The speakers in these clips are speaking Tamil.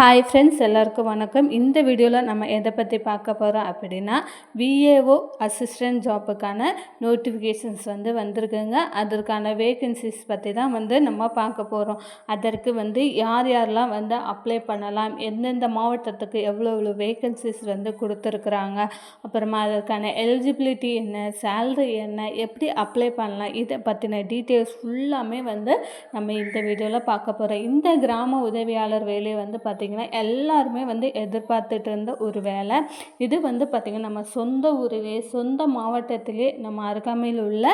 ஹாய் ஃப்ரெண்ட்ஸ் எல்லாருக்கும் வணக்கம். இந்த வீடியோவில் நம்ம எதை பற்றி பார்க்க போகிறோம் அப்படின்னா விஏஓ அசிஸ்டன்ட் ஜாப்புக்கான நோட்டிஃபிகேஷன்ஸ் வந்து வந்திருக்குங்க. அதற்கான வேகன்சிஸ் பற்றி தான் வந்து நம்ம பார்க்க போகிறோம் அதற்கு வந்து யார் யாரெல்லாம் வந்து அப்ளை பண்ணலாம் எந்தெந்த மாவட்டத்துக்கு எவ்வளோ எவ்வளோ வேகன்சிஸ் வந்து கொடுத்துருக்குறாங்க அப்புறமா அதற்கான எலிஜிபிலிட்டி என்ன சேல்ரி என்ன எப்படி அப்ளை பண்ணலாம் இதை பற்றின டீட்டெயில்ஸ் ஃபுல்லாமே வந்து நம்ம இந்த வீடியோவில் பார்க்க போகிறோம் இந்த கிராம உதவியாளர் வேலையை வந்து பார்த்திங்கன்னா எல்லாருமே வந்து எதிர்பார்த்துட்டு இருந்த ஒரு வேலை. இது வந்து பார்த்திங்கன்னா நம்ம சொந்த ஊரிலே சொந்த மாவட்டத்திலே நம்ம அருகாமையில் உள்ள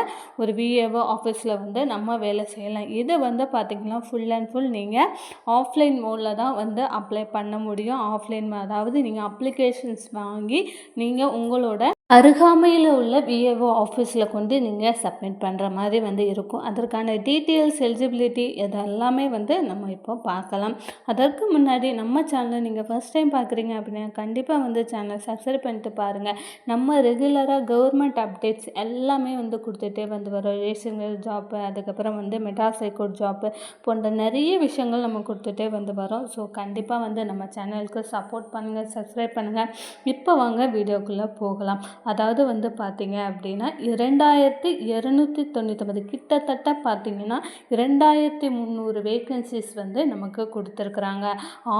ஒரு விஏஓ ஆஃபீஸில் வந்து நம்ம வேலை செய்யலாம். இது வந்து பார்த்திங்கன்னா ஃபுல் அண்ட் ஃபுல் நீங்கள் ஆஃப்லைன் மோடில் தான் வந்து அப்ளை பண்ண முடியும். ஆஃப்லைன் அதாவது நீங்கள் அப்ளிகேஷன்ஸ் வாங்கி நீங்கள் உங்களோட அருகாமையில் உள்ள விஏஓ ஆஃபீஸில் கொண்டு நீங்கள் சப்மிட் பண்ணுற மாதிரி வந்து இருக்கும். அதற்கான டீட்டெயில்ஸ் எலிஜிபிலிட்டி இதெல்லாமே வந்து நம்ம இப்போ பார்க்கலாம். அதற்கு முன்னாடி நம்ம சேனலை நீங்கள் ஃபஸ்ட் டைம் பார்க்குறீங்க அப்படின்னா கண்டிப்பாக வந்து சேனல் சப்ஸ்கிரைப் பண்ணிட்டு பாருங்கள் நம்ம ரெகுலராக கவர்மெண்ட் அப்டேட்ஸ் எல்லாமே வந்து கொடுத்துட்டே வந்து வரோம். ரேஷன் ஜாப்பு அதுக்கப்புறம் வந்து மெட்ராஸ் ஹைகோர்ட் ஜாப்பு போன்ற நிறைய விஷயங்கள் நம்ம கொடுத்துட்டே வந்து வரோம். ஸோ கண்டிப்பாக வந்து நம்ம சேனலுக்கு சப்போர்ட் பண்ணுங்கள் சப்ஸ்கிரைப் பண்ணுங்கள் இப்போ வாங்க வீடியோக்குள்ளே போகலாம். அதாவது வந்து பார்த்தீங்க அப்படின்னா இரண்டாயிரத்தி இரநூத்தி தொண்ணூத்தொம்பது கிட்டத்தட்ட பார்த்தீங்கன்னா இரண்டாயிரத்தி முந்நூறு வேக்கன்சிஸ் வந்து நமக்கு கொடுத்துருக்குறாங்க.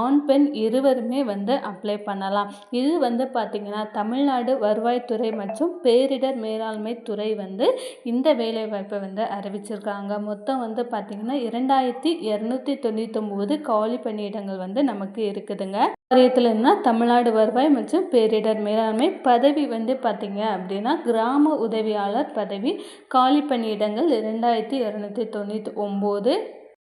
ஆண் பெண் இருவருமே வந்து அப்ளை பண்ணலாம். இது வந்து பார்த்திங்கன்னா தமிழ்நாடு வருவாய்த்துறை மற்றும் பேரிடர் மேலாண்மை துறை வந்து இந்த வேலைவாய்ப்பை வந்து அறிவிச்சிருக்காங்க. மொத்தம் வந்து பார்த்திங்கன்னா இரண்டாயிரத்தி இரநூத்தி தொண்ணூத்தொம்பது காலி பணியிடங்கள் வந்து நமக்கு இருக்குதுங்க. வாரியத்தில் தமிழ்நாடு வருவாய் மற்றும் பேரிடர் மேலாண்மை பதவி வந்து பார்த்தீங்க அப்படின்னா கிராம உதவியாளர் பதவி காலி பணியிடங்கள் ரெண்டாயிரத்தி இரநூத்தி தொண்ணூற்றி ஒம்பது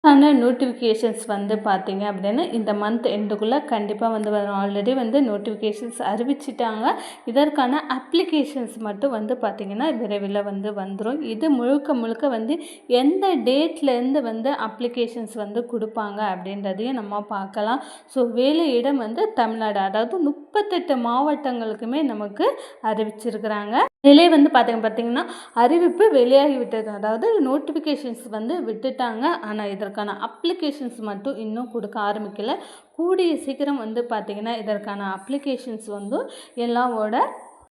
ஆனால் நோட்டிஃபிகேஷன்ஸ் வந்து பார்த்தீங்க அப்படின்னா இந்த மந்த் எண்டுக்குள்ளே கண்டிப்பாக வந்து வரும். ஆல்ரெடி வந்து நோட்டிஃபிகேஷன்ஸ் அறிவிச்சிட்டாங்க. இதற்கான அப்ளிகேஷன்ஸ் மட்டும் வந்து பார்த்திங்கன்னா விரைவில் வந்து வந்துடும் இது முழுக்க முழுக்க வந்து எந்த டேட்லேருந்து வந்து அப்ளிகேஷன்ஸ் வந்து கொடுப்பாங்க அப்படின்றதையும் நம்ம பார்க்கலாம். ஸோ வேலையிடம் வந்து தமிழ்நாடு அதாவது முப்பத்தெட்டு மாவட்டங்களுக்குமே நமக்கு அறிவிச்சிருக்கிறாங்க. நிலை வந்து பார்த்திங்க பார்த்திங்கன்னா அறிவிப்பு வெளியாகி விட்டது அதாவது நோட்டிஃபிகேஷன்ஸ் வந்து விட்டுட்டாங்க. ஆனால் இதற்கான அப்ளிகேஷன்ஸ் மட்டும் இன்னும் கொடுக்க ஆரம்பிக்கல. கூடிய சீக்கிரம் வந்து பார்த்திங்கன்னா இதற்கான அப்ளிகேஷன்ஸ் வந்து எல்லாவோட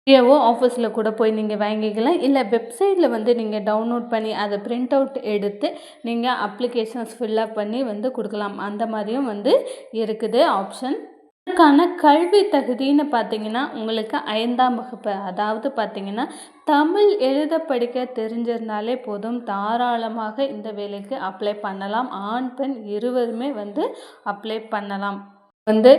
ஏஓ ஆஃபீஸில் கூட போய் நீங்கள் வாங்கிக்கலாம். இல்லை வெப்சைட்டில் வந்து நீங்கள் டவுன்லோட் பண்ணி அதை பிரிண்ட் அவுட் எடுத்து நீங்கள் அப்ளிகேஷன்ஸ் ஃபில்லப் பண்ணி வந்து கொடுக்கலாம். அந்த மாதிரியும் வந்து இருக்குது ஆப்ஷன் அதற்கான கல்வி தகுதின்னு பார்த்தீங்கன்னா உங்களுக்கு ஐந்தாம் வகுப்பு. அதாவது பார்த்தீங்கன்னா தமிழ் எழுத படிக்க தெரிஞ்சிருந்தாலே போதும். தாராளமாக இந்த வேலைக்கு அப்ளை பண்ணலாம். ஆண் பெண் இருவருமே வந்து அப்ளை பண்ணலாம். வந்து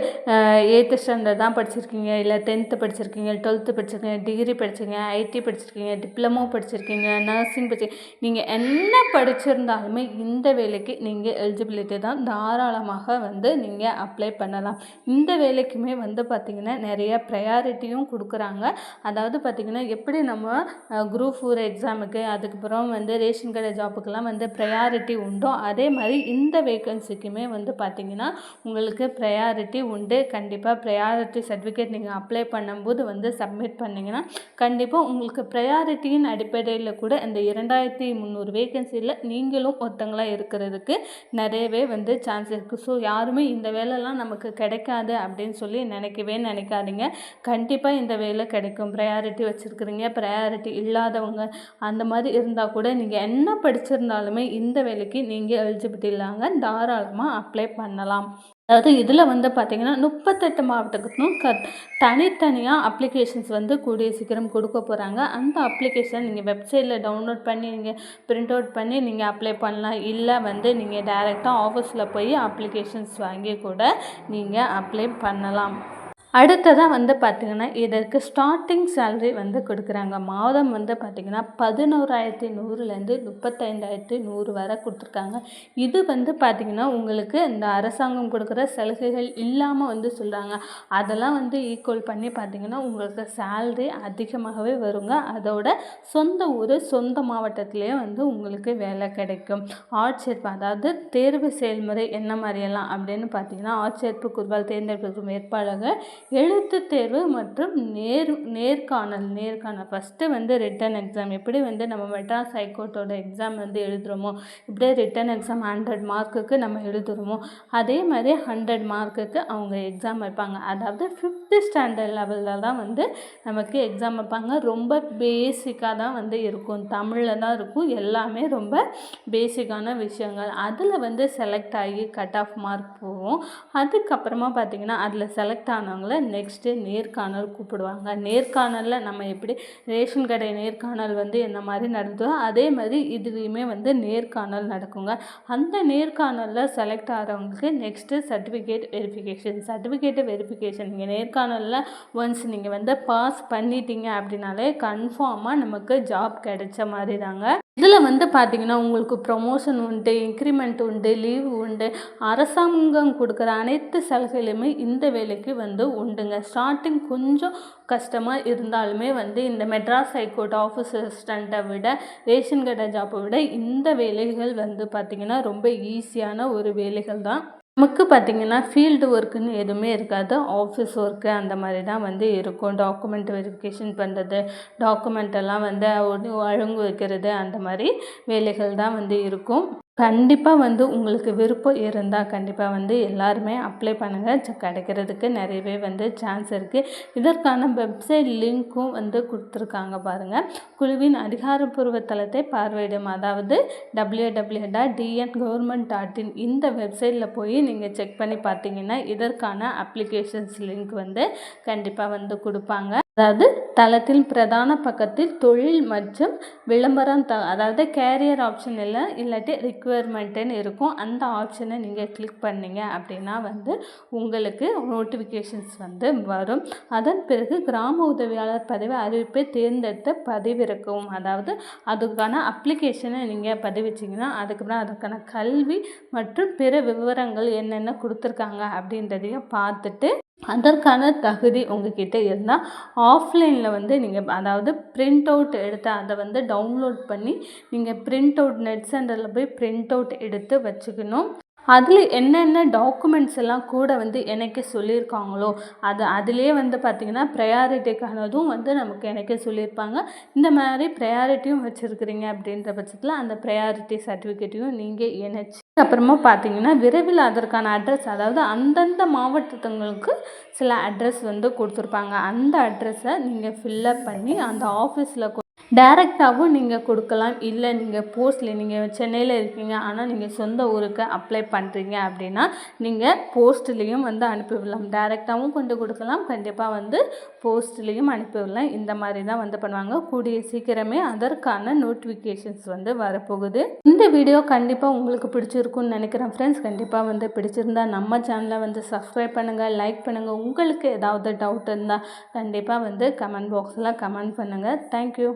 எயித்து ஸ்டாண்டர்ட் தான் படிச்சிருக்கீங்க இல்லை டென்த்து படிச்சிருக்கீங்க டுவெல்த்து படிச்சிருக்கீங்க டிகிரி படிச்சிருக்கீங்க ஐடி படிச்சிருக்கீங்க டிப்ளமோ படிச்சிருக்கீங்க நர்சிங் படிச்சு நீங்கள் என்ன படிச்சிருந்தாலுமே இந்த வேலைக்கு நீங்கள் எலிஜிபிலிட்டி தான் தாராளமாக வந்து நீங்கள் அப்ளை பண்ணலாம். இந்த வேலைக்குமே வந்து பார்த்திங்கன்னா நிறைய ப்ரையாரிட்டியும் கொடுக்குறாங்க. அதாவது பார்த்திங்கன்னா எப்படி நம்ம குரூப் ஃபோர் எக்ஸாமுக்கு அதுக்கப்புறம் வந்து ரேஷன் கடை ஜாப்புக்கெல்லாம் வந்து ப்ரையாரிட்டி உண்டோ அதே மாதிரி இந்த வேக்கன்சிக்குமே வந்து பார்த்திங்கன்னா உங்களுக்கு ப்ரையாரிட்டி ப்ரையாரிட்டி உண்டு. கண்டிப்பாக ப்ரையாரிட்டி சர்டிஃபிகேட் நீங்கள் அப்ளை பண்ணும்போது வந்து சப்மிட் பண்ணிங்கன்னா கண்டிப்பாக உங்களுக்கு ப்ரையாரிட்டியின் அடிப்படையில் கூட இந்த இரண்டாயிரத்தி முந்நூறு வேகன்சியில் நீங்களும் ஒருத்தங்களாக இருக்கிறதுக்கு நிறையவே வந்து சான்ஸ் இருக்குது ஸோ யாருமே இந்த வேலைலாம் நமக்கு கிடைக்காது அப்படின்னு சொல்லி நினைக்கவே நினைக்காதீங்க. கண்டிப்பாக இந்த வேலை கிடைக்கும். ப்ரையாரிட்டி வச்சுருக்குறீங்க. ப்ரையாரிட்டி இல்லாதவங்க அந்த மாதிரி இருந்தால் கூட நீங்கள் என்ன படிச்சிருந்தாலுமே இந்த வேலைக்கு நீங்கள் எலிஜிபிலிட்டி இல்லாங்க தாராளமாக அப்ளை பண்ணலாம். அதாவது இதில் வந்து பார்த்திங்கன்னா முப்பத்தெட்டு மாவட்டத்துக்கும் க தனித்தனியாக அப்ளிகேஷன்ஸ் வந்து கூடிய சீக்கிரம் கொடுக்க போகிறாங்க அந்த அப்ளிகேஷன் நீங்கள் வெப்சைட்டில் டவுன்லோட் பண்ணி நீங்கள் பிரிண்ட் அவுட் பண்ணி நீங்கள் அப்ளை பண்ணலாம். இல்லை வந்து நீங்கள் டைரெக்டாக ஆஃபீஸில் போய் அப்ளிகேஷன்ஸ் வாங்கி கூட நீங்கள் அப்ளை பண்ணலாம். அடுத்ததாக வந்து பார்த்திங்கன்னா இதற்கு ஸ்டார்டிங் சேல்ரி வந்து கொடுக்குறாங்க. மாதம் வந்து பார்த்திங்கன்னா பதினோராயிரத்தி நூறுலேருந்து முப்பத்தைந்தாயிரத்தி நூறு வரை கொடுத்துருக்காங்க. இது வந்து பார்த்திங்கன்னா உங்களுக்கு இந்த அரசாங்கம் கொடுக்குற சலுகைகள் இல்லாமல் வந்து சொல்கிறாங்க அதெல்லாம் வந்து ஈக்குவல் பண்ணி பார்த்திங்கன்னா உங்களுக்கு சேல்ரி அதிகமாகவே வருங்க. அதோட சொந்த ஊர் சொந்த மாவட்டத்திலேயே வந்து உங்களுக்கு வேலை கிடைக்கும். ஆட்சேர்ப்பு அதாவது தேர்வு செயல்முறை என்ன மாதிரியெல்லாம் அப்படின்னு பார்த்தீங்கன்னா ஆட்சேர்ப்பு குருவால் தேர்ந்தெடுக்கும் வேட்பாளர்கள் எழுத்து தேர்வு மற்றும் நேர் நேர்காணல் நேர்காணல். ஃபஸ்ட்டு வந்து ரிட்டன் எக்ஸாம் எப்படி வந்து நம்ம மெட்ராஸ் ஹைகோர்ட்டோட எக்ஸாம் வந்து எழுதுகிறோமோ இப்படியே ரிட்டன் எக்ஸாம் ஹண்ட்ரட் மார்க்குக்கு நம்ம எழுதுகிறோமோ அதே மாதிரி ஹண்ட்ரட் மார்க்குக்கு அவங்க எக்ஸாம் வைப்பாங்க. அதாவது ஃபிஃப்த்து ஸ்டாண்டர்ட் லெவலில் தான் வந்து நமக்கு எக்ஸாம் வைப்பாங்க. ரொம்ப பேசிக்காக தான் வந்து இருக்கும். தமிழில் தான் இருக்கும். எல்லாமே ரொம்ப பேசிக்கான விஷயங்கள். அதில் வந்து செலக்ட் ஆகி கட் ஆஃப் மார்க் போகும். அதுக்கப்புறமா பார்த்திங்கன்னா அதில் செலக்ட் ஆனவங்கள நெக்ஸ்ட்டு நேர்காணல் கூப்பிடுவாங்க. நேர்காணலில் நம்ம எப்படி ரேஷன் கடை நேர்காணல் வந்து என்ன மாதிரி நடந்ததோ அதே மாதிரி இதுலேயுமே வந்து நேர்காணல் நடக்குங்க. அந்த நேர்காணலில் select ஆகிறவங்களுக்கு next certificate verification certificate verification நீங்கள் நேர்காணலில் ஒன்ஸ் நீங்கள் வந்து பாஸ் பண்ணிட்டீங்க அப்படின்னாலே கன்ஃபார்மாக நமக்கு ஜாப் கிடைச்ச மாதிரி தாங்க இதில் வந்து பார்த்திங்கன்னா உங்களுக்கு ப்ரொமோஷன் உண்டு இன்க்ரிமெண்ட் உண்டு லீவு உண்டு அரசாங்கம் கொடுக்குற அனைத்து சலுகைகளுமே இந்த வேலைக்கு வந்து உண்டுங்க. ஸ்டார்டிங் கொஞ்சம் கஷ்டமாக இருந்தாலுமே வந்து இந்த மெட்ராஸ் ஹைகோர்ட் ஆஃபீஸ் அசிஸ்டண்ட்டை விட ரேஷன் கடை ஜாப்பை விட இந்த வேலைகள் வந்து பார்த்திங்கன்னா ரொம்ப ஈஸியான ஒரு வேலைகள் தான். நமக்கு பார்த்திங்கன்னா ஃபீல்டு ஒர்க்குன்னு எதுவுமே இருக்காது. ஆஃபீஸ் ஒர்க்கு அந்த மாதிரி தான் வந்து இருக்கும். டாக்குமெண்ட் வெரிஃபிகேஷன் பண்ணுறது டாக்குமெண்ட் எல்லாம் வந்து ஒழுங்கு வைக்கிறது அந்த மாதிரி வேலைகள் தான் வந்து இருக்கும். கண்டிப்பாக வந்து உங்களுக்கு விருப்பம் இருந்தால் கண்டிப்பாக வந்து எல்லாருமே அப்ளை பண்ணுங்கள் கிடைக்கிறதுக்கு நிறையவே வந்து சான்ஸ் இருக்குது இதற்கான வெப்சைட் லிங்க்கும் வந்து கொடுத்துருக்காங்க பாருங்கள் குழுவின் அதிகாரப்பூர்வ தளத்தை பார்வையிடும். அதாவது W W dot TN government dot in இந்த வெப்சைட்டில் போய் நீங்கள் செக் பண்ணி பார்த்தீங்கன்னா இதற்கான அப்ளிகேஷன்ஸ் லிங்க் வந்து கண்டிப்பாக வந்து கொடுப்பாங்க. அதாவது தளத்தின் பிரதான பக்கத்தில் தொழில் மற்றும் விளம்பரம் த அதாவது கேரியர் ஆப்ஷன் இல்லை இல்லாட்டி ரிக்குவயர்மெண்ட்டுன்னு இருக்கும். அந்த ஆப்ஷனை நீங்கள் கிளிக் பண்ணிங்க அப்படின்னா வந்து உங்களுக்கு நோட்டிஃபிகேஷன்ஸ் வந்து வரும். அதன் பிறகு கிராம உதவியாளர் பதவி அறிவிப்பை தேர்ந்தெடுத்து பதிவிறக்கவும் அதாவது அதுக்கான அப்ளிகேஷனை நீங்கள் பதிவிச்சிங்கன்னா அதுக்கப்புறம் அதுக்கான கல்வி மற்றும் பிற விவரங்கள் என்னென்ன கொடுத்துருக்காங்க அப்படின்றதையும் பார்த்துட்டு அதற்கான தகுதி உங்ககிட்ட இருந்தால் ஆஃப்லைனில் வந்து நீங்கள் அதாவது பிரிண்ட் அவுட் எடுத்து அதை வந்து டவுன்லோட் பண்ணி நீங்கள் பிரிண்ட் அவுட் நெட் சென்டரில் போய் பிரிண்ட் அவுட் எடுத்து வச்சுக்கணும். அதில் என்னென்ன டாக்குமெண்ட்ஸ் எல்லாம் கூட வந்து எனக்கு சொல்லியிருக்காங்களோ அது அதிலே வந்து பார்த்திங்கன்னா ப்ரையாரிட்டிக்கானதும் வந்து நமக்கு எனக்கு சொல்லியிருப்பாங்க. இந்த மாதிரி ப்ரையாரிட்டியும் வச்சுருக்குறீங்க அப்படின்ற பட்சத்தில் அந்த ப்ரையாரிட்டி சர்டிஃபிகேட்டையும் நீங்கள் இணைச்சி அப்புறமா பார்த்தீங்கன்னா விரைவில் அதற்கான அட்ரஸ் அதாவது அந்தந்த மாவட்டத்துங்களுக்கு சில அட்ரஸ் வந்து கொடுத்துருப்பாங்க. அந்த அட்ரஸை நீங்கள் ஃபில்லப் பண்ணி அந்த ஆஃபீஸில் டேரெக்டாகவும் நீங்கள் கொடுக்கலாம். இல்லை நீங்கள் போஸ்ட்டில் நீங்கள் சென்னையில் இருக்கீங்க. ஆனால் நீங்கள் சொந்த ஊருக்கு அப்ளை பண்ணுறீங்க அப்படின்னா நீங்கள் போஸ்ட்லேயும் வந்து அனுப்பிவிடலாம். டேரெக்டாகவும் கொண்டு கொடுக்கலாம். கண்டிப்பாக வந்து போஸ்ட்லேயும் அனுப்பிவிடலாம். இந்த மாதிரி தான் வந்து பண்ணுவாங்க. கூடிய சீக்கிரமே அதற்கான நோட்டிஃபிகேஷன்ஸ் வந்து வரப்போகுது. இந்த வீடியோ கண்டிப்பாக உங்களுக்கு பிடிச்சிருக்குன்னு நினைக்கிறேன் ஃப்ரெண்ட்ஸ் கண்டிப்பாக வந்து பிடிச்சிருந்தா நம்ம சேனலை வந்து சப்ஸ்கிரைப் பண்ணுங்கள் லைக் பண்ணுங்கள் உங்களுக்கு ஏதாவது டவுட் இருந்தால் கண்டிப்பாக வந்து கமெண்ட் பாக்ஸில் கமெண்ட் பண்ணுங்கள் தேங்க்யூ